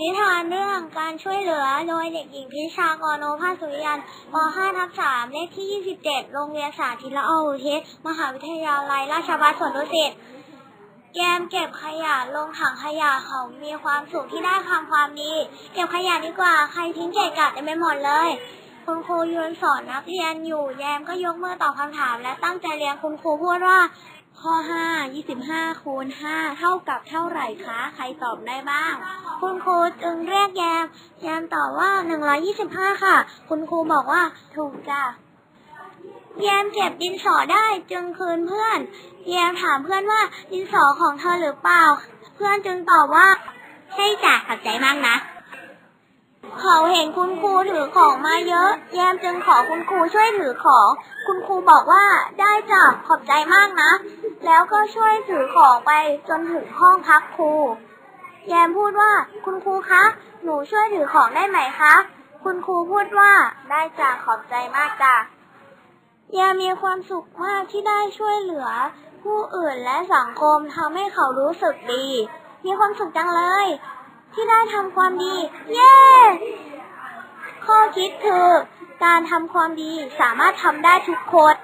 นิทานเรื่องการช่วยเหลือโดยเด็กหญิงพิชากรโอภาสสุริยันป .5 ทับ3เลขที่ 27 โรงเรียนสาธิตละอออุทิศมหาวิทยาลัยราชภัฏสวนดุสิตแยมเก็บขยะลงถังขยะเขามีความสุขที่ได้ทำความดี เก็บขยะดีกว่าใครทิ้งเกะกะเต็มไปหมดเลยคุณครูยืนสอนนักเรียนอยู่แยมก็ยกมือตอบคำถามและตั้งใจเรียนคุณครูพูดว่า ข้อ 5 25 คูณ 5 เท่ากับเท่าไหร่คะ ใครตอบได้บ้าง คุณครูจึงเรียกแยม แยมตอบว่า 125 ค่ะ คุณครูบอกว่า ถูกจ้ะ แยมเก็บดินสอได้จึงคืนเพื่อน แยมถามเพื่อนว่าดินสอของเธอหรือเปล่า เพื่อนจึงตอบว่า ใช่จ้ะขอบใจมากนะ เขาเห็นคุณครูถือของมาเยอะ แยมจึงขอคุณครูช่วยถือของ คุณครูบอกว่าได้จ้ะขอบใจมากนะ แล้วก็ช่วยถือของไปจนถึงห้องพักครู แยมพูดว่า คุณครูคะ หนูช่วยถือของได้ไหมคะ คุณครูพูดว่า ได้จ้ะขอบใจมากจ้ะแยมมีความสุขมากที่ได้ช่วยเหลือ ผู้อื่นและสังคมทำให้เขารู้สึกดี มีความสุขจังเลย ที่ได้ทำความดี เย้ ข้อคิดคือ การทำความดีสามารถทำได้ทุกคน